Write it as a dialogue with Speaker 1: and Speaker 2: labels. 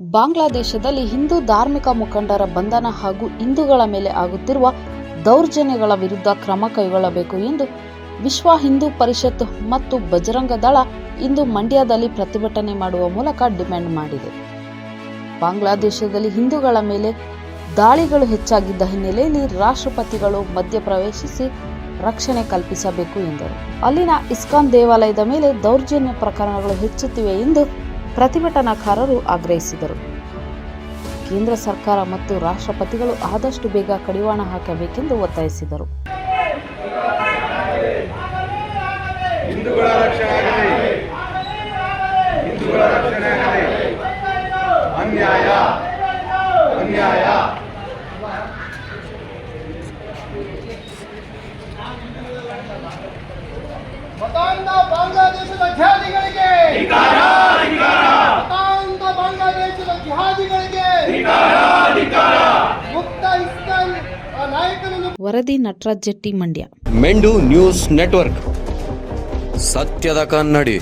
Speaker 1: ಬಾಂಗ್ಲಾದೇಶದಲ್ಲಿ ಹಿಂದೂ ಧಾರ್ಮಿಕ ಮುಖಂಡರ ಬಂಧನ ಹಾಗೂ ಹಿಂದೂಗಳ ಮೇಲೆ ಆಗುತ್ತಿರುವ ದೌರ್ಜನ್ಯಗಳ ವಿರುದ್ಧ ಕ್ರಮ ಕೈಗೊಳ್ಳಬೇಕು ಎಂದು ವಿಶ್ವ ಹಿಂದೂ ಪರಿಷತ್ ಮತ್ತು ಬಜರಂಗ ದಳ ಇಂದು ಮಂಡ್ಯದಲ್ಲಿ ಪ್ರತಿಭಟನೆ ಮಾಡುವ ಮೂಲಕ ಡಿಮ್ಯಾಂಡ್ ಮಾಡಿದೆ. ಬಾಂಗ್ಲಾದೇಶದಲ್ಲಿ ಹಿಂದೂಗಳ ಮೇಲೆ ದಾಳಿಗಳು ಹೆಚ್ಚಾಗಿದ್ದ ಹಿನ್ನೆಲೆಯಲ್ಲಿ ರಾಷ್ಟ್ರಪತಿಗಳು ಮಧ್ಯಪ್ರವೇಶಿಸಿ ರಕ್ಷಣೆ ಕಲ್ಪಿಸಬೇಕು ಎಂದರು. ಅಲ್ಲಿನ ಇಸ್ಕಾನ್ ದೇವಾಲಯದ ಮೇಲೆ ದೌರ್ಜನ್ಯ ಪ್ರಕರಣಗಳು ಹೆಚ್ಚುತ್ತಿವೆ ಎಂದು ಪ್ರತಿಭಟನಾಕಾರರು ಆಗ್ರಹಿಸಿದರು. ಕೇಂದ್ರ ಸರ್ಕಾರ ಮತ್ತು ರಾಷ್ಟ್ರಪತಿಗಳು ಆದಷ್ಟು ಬೇಗ ಕಡಿವಾಣ ಹಾಕಬೇಕೆಂದು ಒತ್ತಾಯಿಸಿದರು.
Speaker 2: ಹಿಂದೂಗಳ ರಕ್ಷಣೆ ಆಗಲಿ. ಹಿಂದೂಗಳ ರಕ್ಷಣೆ ಆಗಲಿ. ಅನ್ಯಾಯ. ಅನ್ಯಾಯ.
Speaker 3: ಮತಾಂಧ ಬಾಂಗ್ಲಾದೇಶದ
Speaker 1: ವರದಿ ನಟರಾಜ್ ಜೆಟ್ಟಿ ಮಂಡ್ಯ
Speaker 4: ಮೆಂಡು ನ್ಯೂಸ್ ನೆಟ್ವರ್ಕ್. ಸತ್ಯದ ಕನ್ನಡಿ.